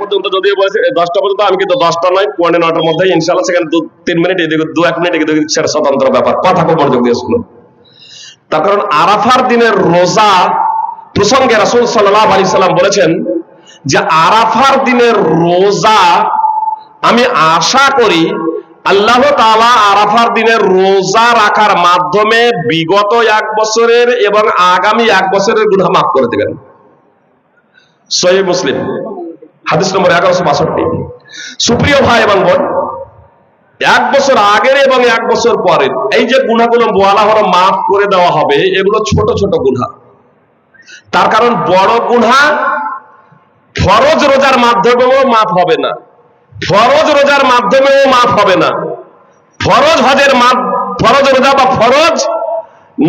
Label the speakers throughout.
Speaker 1: পর্যন্ত যদি বলেছে দশটা পর্যন্ত, আমি কিন্তু দশটা নয় পনেরো নটার মধ্যে ইনশাল্লাহ সেখানে দু, তিন মিনিট এদিকে, দু, এক মিনিট এদিকে সেটা স্বতন্ত্র ব্যাপার। কথা খুব মনোযোগ দিয়ে শুনুন। তার কারণ আরাফার দিনের রোজা প্রসঙ্গে রাসুল সাল্লাহ আলি সাল্লাম বলেছেন যে, আরাফার দিনের রোজা আমি আশা করি আল্লাহ তাআলা আরাফার দিনের রোজা রাখার মাধ্যমে বিগত এক বছরের এবং আগামী এক বছরের গুনাহ মাফ করে দেবেন। সহি মুসলিম। হাদিস নম্বর এগারোশো বাষট্টি। সুপ্রিয় ভাই এবং বোন, এক বছর আগের এবং এক বছর পরের, এই যে গুণাগুলো বলা হলো মাফ করে দেওয়া হবে, এগুলো ছোট ছোট গুণা। তার কারণ বড় গুণা ফরজ রোজার মাধ্যমেও মাফ হবে না। ফরজ রোজার মাধ্যমেও মাফ হবে না। ফরজ হজের ফরজ রোজা বা ফরজ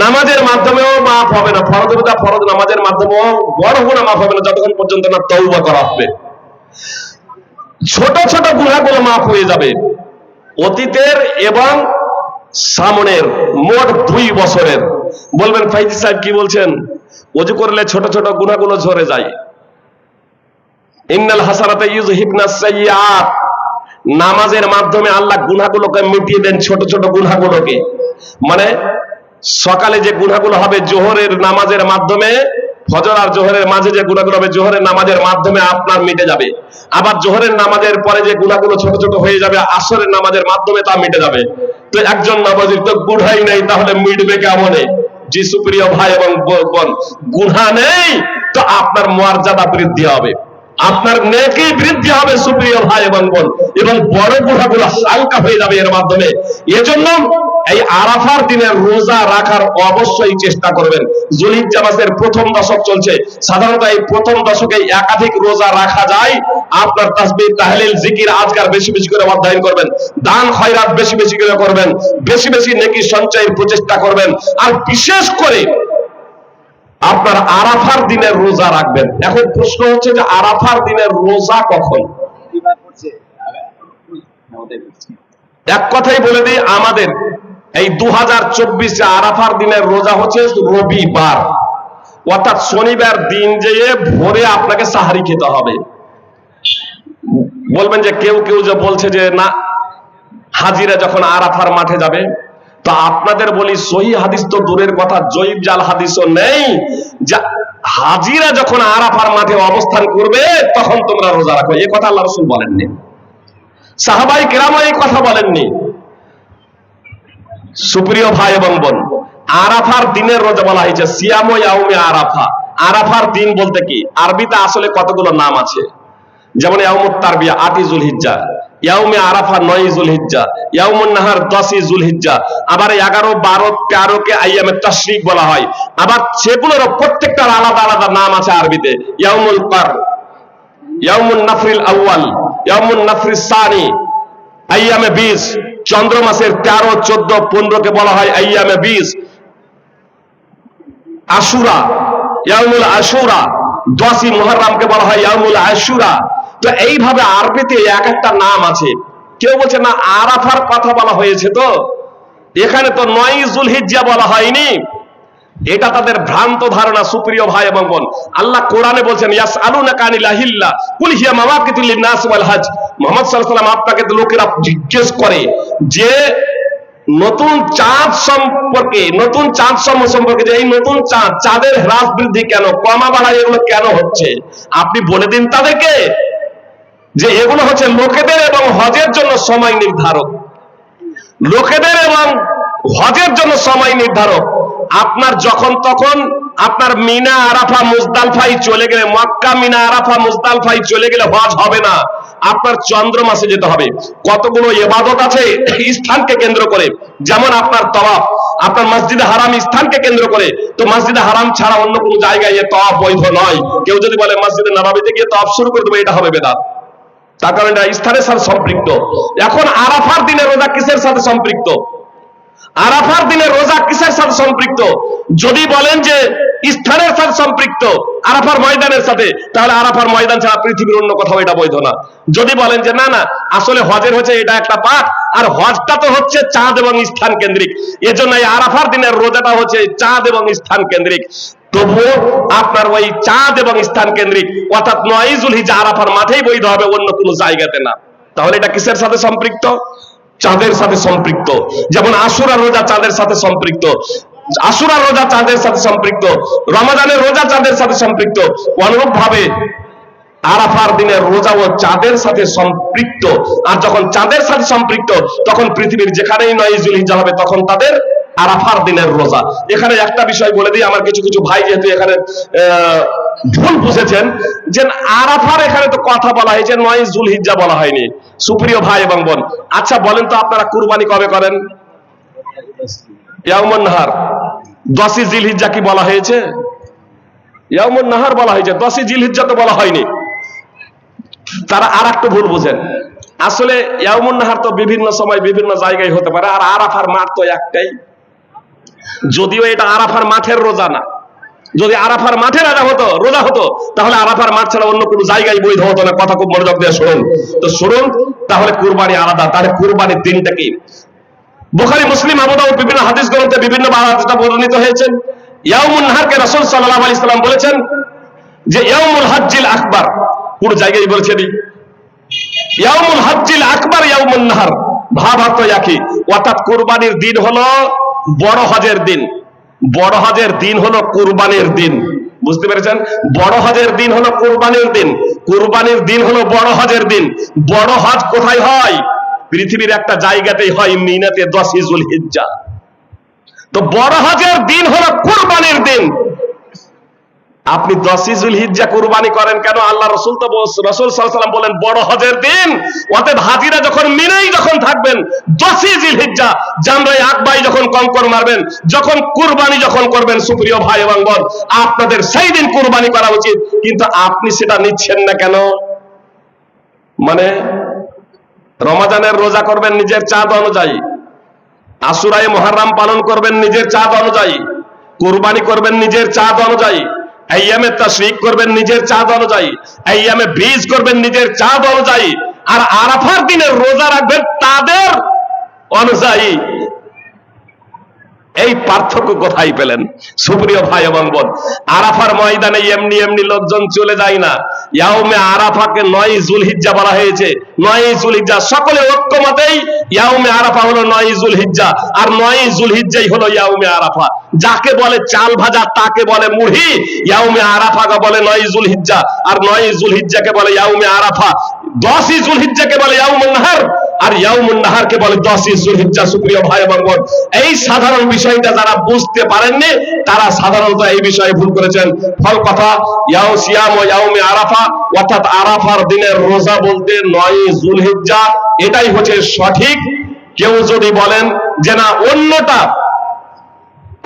Speaker 1: নামাজের মাধ্যমেও মাফ হবে না। ফরজ রোজা, ফরজ নামাজের মাধ্যমেও বড় গুণা মাফ হবে না, যতক্ষণ পর্যন্ত না তৌবা করা হবে। ছোট ছোট গুণাগুলো মাফ হয়ে যাবে। অতীতের এবং সামনের মোট দুই বছরের। বলবেন, ফাইজি সাহেব কি বলছেন? অজু করলে ছোট ছোট গুণাগুলো ঝরে যায়। ইন্নাল হাসানাতে ইউজহিবনা সাইয়্যাত নামাজের মাধ্যমে আল্লাহ গুনাহগুলোকে মিটিয়ে দেন ছোট ছোট গুনাহগুলোকে মানে সকালে যে গুনাহগুলো হবে, জোহরের নামাজের মাধ্যমে ফজর আর জোহরের মাঝে যে গুনাহগুলো হবে, জোহরের নামাজের মাধ্যমে আপনার মিটে যাবে। আবার জোহরের নামাজের পরে যে গুনাহগুলো ছোট ছোট হয়ে যাবে, আসরের নামাজের মাধ্যমে তা মিটে যাবে। তো একজন নামাজির তো গুনাই নেই, তাহলে মিটবে কেমনে? জি সুপ্রিয় ভাই এবং বোন গুনাহ নেই, তো আপনার মর্যাদা বৃদ্ধি হবে। আপনার নেকি বৃদ্ধি হবে, সুপ্রিয় ভাই এবং বোন। এবং বড় গুণাগুলো হালকা হয়ে যাবে এর মাধ্যমে। এজন্য এই আরাফার দিনের রোজা রাখার অবশ্যই চেষ্টা করবেন। জুলিজ্জা মাসের প্রথম দশক চলছে। সাধারণত এই প্রথম দশকে একাধিক রোজা রাখা যায়। আপনার তাসবিহ তাহলিল জিকির আজকার বেশি বেশি করে অধ্যয়ন করবেন। দান খয়রাত বেশি বেশি করে করবেন। বেশি বেশি নেকি সঞ্চয়ের প্রচেষ্টা করবেন। আর বিশেষ করে আপনার আরাফার দিনের রোজা রাখবেন। এখন প্রশ্ন হচ্ছে যে আরাফার দিনের রোজা কখন? এক কথাই বলে দিই আমাদের এই দু হাজার চব্বিশে আরাফার দিনের রোজা হচ্ছে রবিবার। অর্থাৎ শনিবার দিন যেয়ে ভোরে আপনাকে সাহারি খেতে হবে। বলবেন যে কেউ কেউ যে বলছে যে না, হাজিরা যখন আরাফার মাঠে যাবে, তো আপনাদের বলি সহি হাদিস তো দূরের কথা, জয়ীব জাল হাদিসও নেই যা হাজিরা যখন আরাফার মাঠে অবস্থান করবে, তখন তোমরা রোজা রাখো। এ কথা আল্লাহ রসুল বলেননি। সাহাবাই কেরামও এই কথা বলেননি। সুপ্রিয় ভাই এবং বোন, আরাফার দিনের রোজা বলা হয়েছে সিয়াম আরাফা। আরাফার দিন বলতে কি? আরবিতে আসলে কতগুলো নাম আছে? যেমন আরাফা নয় দশই আবার এগারো, বারো তেরো কে আইয়ামে তাশরিক বলা হয়। আবার সেগুলোর প্রত্যেকটার আলাদা আলাদা নাম আছে আরবিতে, ইয়াউমুল কার, ইয়াউমুন আউয়াল, ইয়াউমুন নাফরিস সানি, আইয়ামে বিশ চন্দ্র মাসের তেরো, চোদ্দ, পনেরোকে বলা হয় আইয়ামে বিশ আশুরা ইয়ামুল আশুরা, দশই কে বলা হয় ইয়ামুল আশুরা। তো এইভাবে আরবিতে এক একটা নাম আছে। কেউ বলছে, না, আরাফার কথা বলা হয়েছে তো? এখানে তো নয় জুলহিজ্জা বলা হয়নি। এটা তাদের ভ্রান্ত ধারণা, সুপ্রিয় ভাই এবং বোন। আল্লাহ কোরআনে বলছেন ইয়াস আলুনা কানিল আহিল্লা কুল হিয়া মাওয়াকিতুল লিনাস ওয়াল হজ মুহাম্মদ সাল্লাল্লাহু আপনাকে লোকেরা জিজ্ঞেস করে যে, নতুন চাঁদ সম্পর্কে, নতুন চাঁদ সম্পর্কে যে এই নতুন চাঁদ, চাঁদের হ্রাস বৃদ্ধি কেন, কমা বাড়া এগুলো কেন হচ্ছে? আপনি বলে দিন তাদেরকে যে এগুলো হচ্ছে লোকেদের এবং হজের জন্য সময় নির্ধারক। লোকেদের এবং হজের জন্য সময় নির্ধারক। আপনার যখন তখন আপনার মিনা, আরাফা, মুজদালফাই চলে গেলে, মক্কা, মিনা, আরাফা, মুজদালফাই চলে গেলে হজ হবে না। আপনার চন্দ্র মাসে যেতে হবে। কতগুলো এবাদত আছে স্থানকে কেন্দ্র করে। যেমন আপনার তওয়াফ। আপনার মসজিদে হারাম স্থানকে কেন্দ্র করে। তো মসজিদে হারাম ছাড়া অন্য কোনো জায়গায় এ বৈধ নয়। কেউ যদি বলে, মসজিদে নবাবিতে গিয়ে তওয়াফ শুরু করে দেবে, এটা হবে বেদাত। তার কারণ এটা স্থানের সাথে সম্পৃক্ত। এখন আরাফার দিনে রোজা কিসের সাথে সম্পৃক্ত? আরাফার দিনে রোজা কিসের সাথে সম্পৃক্ত? যদি বলেন যে স্থানের সাথে সম্পৃক্ত, আরাফার ময়দানের সাথে, তাহলে আরাফার ময়দান ছাড়া পৃথিবীর অন্য কোথাও এটা বৈধ না। যদি বলেন যে না না, আসলে হজের হচ্ছে এটা একটা পাঠ, আর হজটা তো হচ্ছে চাঁদ এবং স্থান কেন্দ্রিক। এজন্য এই আরাফার দিনের রোজাটা হচ্ছে চাঁদ এবং স্থান কেন্দ্রিক। তবুও আপনার ওই চাঁদ এবং স্থান কেন্দ্রিক, অর্থাৎ নয়জুল হিজা আরাফার মাঠেই বৈধ হবে অন্য কোনো জায়গাতে না। তাহলে এটা কিসের সাথে সম্পৃক্ত? চাঁদের সাথে সম্পৃক্ত। যেমন আশুরা রোজা চাঁদের সাথে সম্পৃক্ত। আশুরা রোজা চাঁদের সাথে সম্পৃক্ত। রমাদানের রোজা চাঁদের সাথে সম্পৃক্ত। অনুরূপ ভাবে আরাফার দিনের রোজা ও চাঁদের সাথে সম্পৃক্ত। আর যখন চাঁদের সাথে সম্পৃক্ত, তখন পৃথিবীর যেখানেই নয়জুল হিজা হবে, তখন তাদের আরাফার দিনের রোজা। এখানে একটা বিষয় বলে দিই, আমার কিছু কিছু ভাই যেহেতু এখানে ভুল বুঝেছেন যে আরাফার এখানে তো কথা বলা হয়েছে নয় জুল হিজ্জা বলা হয়নি। সুপ্রিয় ভাই এবং বোন আচ্ছা বলেন তো আপনারা কুরবানি কবে করেন? ইয়াউমুন নাহার। দশই জিল হিজ্জা কি বলা হয়েছে? ইয়াউমুন নাহার বলা হয়েছে, দশই জিল হিজ্জা তো বলা হয়নি। তারা আর একটু ভুল বুঝেন। আসলে ইয়াউমুন নাহার তো বিভিন্ন সময় বিভিন্ন জায়গায় হতে পারে, আর আরাফার মাঠ তো একটাই। যদিও এটা আরাফার মাঠের রোজা না। যদি আরাফার মাঠে রাজা হতো, রোজা হতো, তাহলে আরাফার মাঠ ছাড়া অন্য কোনো জায়গায় বৈধ হতো না। কথা খুব মনোযোগ দিয়ে শুনুন। তো শুনুন, তাহলে কুরবানি আলাদা। তাহলে কুরবানির দিনটা কি? বুখারী, মুসলিম, আবু দাউদ বিভিন্ন হাদিস গ্রন্থে বিভিন্ন বারাতটা বর্ণিত হয়েছেন ইয়াউমুন নাহারকে রাসূল সাল্লাল্লাহু আলাইহি সাল্লাম বলেছেন যে, ইয়াউমুল হজ্জিল আকবার। কোন জায়গায় বলেছেন ইয়াউমুল হজ্জিল আকবার, ইয়াউমুন নাহার। ভাব একই। অর্থাৎ কুরবানির দিন হলো বড় হজের দিন। বড় হজের দিন হলো কুরবানির দিন। বুঝতে পেরেছেন? বড় হজের দিন হলো কুরবানির দিন। কুরবানির দিন হলো বড় হজের দিন। বড় হজ কোথায় হয়? পৃথিবীর একটা জায়গাতেই হয় মিনাতে দশ ইজুল হিজ্জা। তো বড় হজের দিন হলো কুরবানির দিন। আপনি দশিজুল হিজ্জা কুরবানি করেন কেন? আল্লাহ রসুল তো রসুল সাল্লাম বলেন, বড় হজের দিন। অতএব হাজিরা যখন মিনেই যখন থাকবেন দশিজুল হিজ্জা জানরাই আকবাই যখন কঙ্কর মারবেন, যখন কুরবানি যখন করবেন, সুপ্রিয় ভাই এবং বোন, আপনাদের সেই দিন কুরবানি করা উচিত। কিন্তু আপনি সেটা নিচ্ছেন না কেন? মানে রমাজানের রোজা করবেন নিজের চাঁদ অনুযায়ী। আশুরায় মহারাম পালন করবেন নিজের চাঁদ অনুযায়ী। কুরবানি করবেন নিজের চাঁদ অনুযায়ী। আইয়ামে তাশরিক করবেন নিজের চাঁদ অনুযায়ী, আইয়ামে বীজ করবেন নিজের চাঁদ অনুযায়ী, আর আরাফার দিনের রোজা রাখবেন তাদের অনুযায়ী। এই পার্থক্য কোথায় পেলেন? সুপ্রিয় ভাই এবং বোন আরাফার ময়দানে এমনি এমনি লোকজন চলে যায় না। ইয়াউমে আরাফাকে নয় জুলহিজ্জা বলা হয়েছে। নয় জুলহিজ্জা সকলে ঐক্যমতেই ইয়াউমে আরাফা হলো নয় জুল হিজ্জা আর নয় জুল হিজ্জাই হলো ইয়াউমে আরাফা। যাকে বলে চাল ভাজা, তাকে বলে মুড়ি। ইয়াউমে আরাফাকে বলে নয় জুল হিজ্জা আর নয় জুল হিজ্জাকে বলে ইয়াউমে আরাফা। দশই জুলহিজ্জাকে বলে ইয়াউমুন নাহার। আর ইয়াউমুন নাহারকে বলে, দশই জুলহিজ্জা, সুপ্রিয় ভাই এবং বোন, এই সাধারণ বিষয়টা যারা বুঝতে পারেননি, তারা সাধারণত এই বিষয়ে ভুল করেছেন। ফল কথা, ইয়াউ সিয়াম ও ইয়াউমে আরাফা, অর্থাৎ আরাফার দিনের রোজা বলতে নয় জুলহিজ্জা, এটাই হচ্ছে সঠিক। কেউ যদি বলেন যে না, অন্যটা,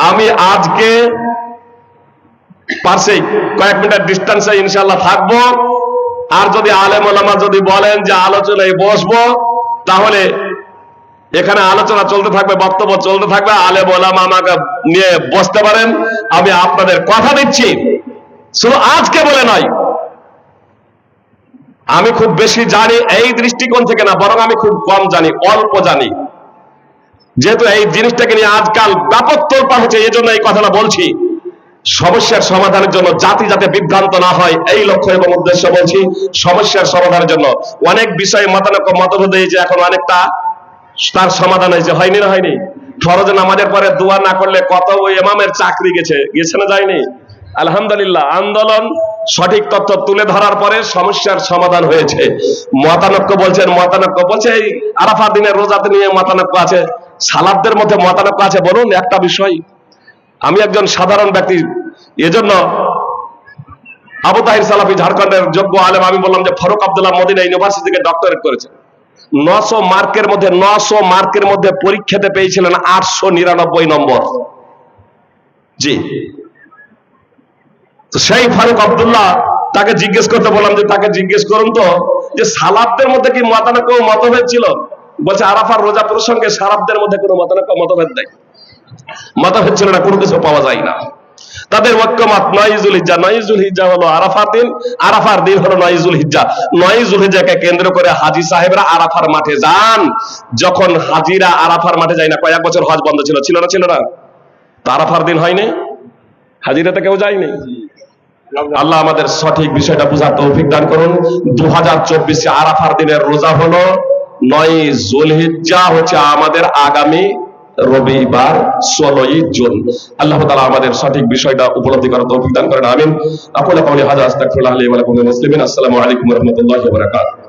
Speaker 1: আমি আজকে পারছি, কয়েক মিনিট ডিস্টেন্সে ইনশাল্লাহ থাকব। আর যদি আলেম ওলামা যদি বলেন যে, আলোচনায় বসবো তাহলে এখানে আলোচনা চলতে থাকবে, বক্তব্য চলতে থাকবে। আলে ওলামা আমাকে নিয়ে বসতে পারেন। আমি আপনাদের কথা দিচ্ছি। শুধু আজকে বলে নয়, আমি খুব বেশি জানি এই দৃষ্টিকোণ থেকে না, বরং আমি খুব কম জানি, অল্প জানি। যেহেতু এই জিনিসটাকে নিয়ে আজকাল ব্যাপক তোলপা হচ্ছে, এই জন্য এই কথাটা বলছি। সমস্যার সমাধানের জন্য জাতি যাতে বিভ্রান্ত না হয়, এই লক্ষ্য এবং উদ্দেশ্য বলছি সমস্যার সমাধানের জন্য। অনেক বিষয়ে মতানৈক্য মতভেদ হয়েছে এখন অনেকটা তার সমাধান হয়েছে। হয়নি না হয়নি? ফরজ নামাজের পরে দোয়া না করলে কত ওই এমামের চাকরি গেছে? গেছে না যায়নি? আলহামদুলিল্লাহ, আন্দোলন সঠিক তথ্য তুলে ধরার পরে সমস্যার সমাধান হয়েছে। মতানক্য বলছেন, মতানৈক্য বলছে, এই আরাফা দিনের রোজাতে নিয়ে মতানৈক্য আছে। সালাবদের মধ্যে মতানৈক্য আছে। বলুন একটা বিষয়। আমি একজন সাধারণ ব্যক্তি। এজন্য আবু তাহির সালাফি ঝাড়খণ্ডের যোগ্য আলেম, আমি বললাম যে ফারুক আব্দুল্লাহ মদিনা ইউনিভার্সিটি থেকে ডক্টরেট করেছেন। নশো মার্কের মধ্যে, নশো মার্কের মধ্যে পরীক্ষাতে পেয়েছিলেন আটশো নিরানব্বই নম্বর। জি। তো সেই ফারুক আব্দুল্লাহ তাকে জিজ্ঞেস করতে বললাম যে, তাকে জিজ্ঞেস করুন তো, যে সালাবদের মধ্যে কি মতানৈক্য মতভেদ ছিল? বলছে, আরাফার রোজা প্রসঙ্গে সালাবদের মধ্যে কোনো মতানৈক্য মতভেদ নেই। মতভেদ ছিল না কোনো কিছু পাওয়া যায় না। তাদের ঐক্যমত নয়জুল হিজ্জা। নয়জুল হিজ্জা হলো আরাফার দিন। আরাফার দিন হলো নয়জুল হিজ্জা। নয়জুল হিজ্জাকে কেন্দ্র করে হাজি সাহেবরা আরাফার মাঠে যান। যখন হাজিরা আরাফার মাঠে যায় না, কয়েক বছর হজ বন্ধ ছিল। ছিল না ছিল না? আরাফার দিন হয়নি? হাজিরাতে কেউ যায়নি? আল্লাহ আমাদের সঠিক বিষয়টা বোঝার তৌফিক দান করুন। দু হাজার চব্বিশে আরাফার দিনের রোজা হলো নয় জুলহিজ্জা হচ্ছে আমাদের আগামী রবিবার ষোলোই জুন। আল্লাহ তালা আমাদের সঠিক বিষয়টা উপলব্ধি করার তৌফিক দান করেন, আমিন। আপনার হাজার হাজা আস্তাগফিরুল্লাহ হলে ওয়া লাকুম মুসলিমিন। আসসালামু আলাইকুম রহমতুল্লাহ বারাকাতুহু।